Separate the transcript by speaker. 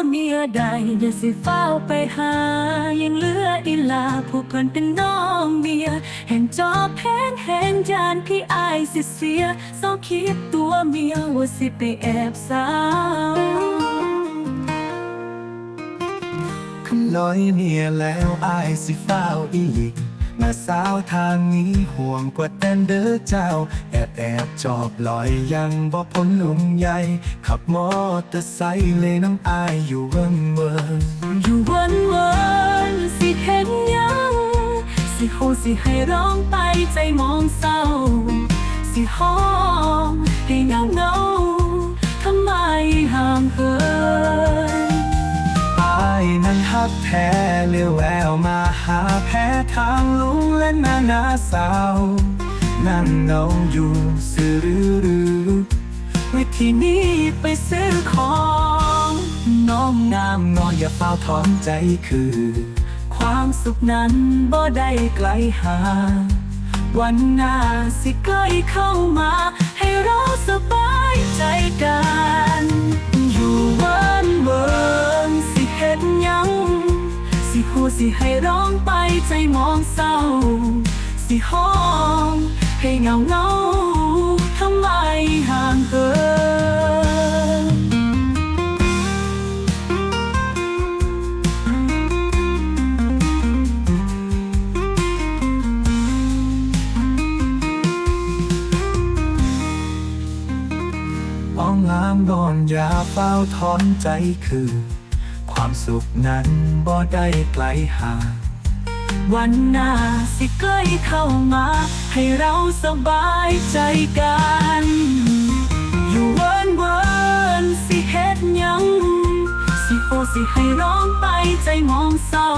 Speaker 1: อใดเดี๋ยวสิเฝ้าไปหา ยังเหลืออีลาผู้เพิ่นเป็นน้องเมีย แห่งจอบแพงแห่งยานพี่อายสิเสียเศร้าคิดตัวเมียว่าสิไปแอบสาว
Speaker 2: คำน้อยเมียแล้วอายสิฟ้าอีกมาสาวทางนี้ห่วงกว่าแต่นเด้อเจ้า แอบแอบจอบลอยยังบ่พ้นหนุ่มใหญ่ ขับมอเตอร์ไซค์เลยน้ำอาย
Speaker 1: สิโฮสิให้ร้องไปใจมองเศร้า สิห้องให้เงาเงาทำไมห่างเหิน
Speaker 2: อายนั้นฮักแท้เลี้ยวแววมาหาแพ้ทางลุงและนานาสาว นั่งเงาอยู่สื่อรือรือวิธีนี้ไปซื้อของ น้องงามนอนอย่าเฝ้าท้องใจคือ
Speaker 1: ความสุขนั้นบ่ได้ไกลหาวันหน้าสิใกล้เข้ามา ให้เราสบายใจกัน อยู่วันเวินสิเฮ็ดยัง สิพูสิให้ร้องไปใจมองเศร้า สิห้องให้เงาเงา
Speaker 2: อ้องงามดอนอย่าเฝ้าถอนใจคือ ความสุขนั้นบ่ได้ไกลห่าง
Speaker 1: วันหน้าสิใกล้เข้ามา ให้เราสบายใจกัน อยู่เวินเวินสิเฮ็ดยัง สิโอสิให้ร้องไปใจมองเศร้า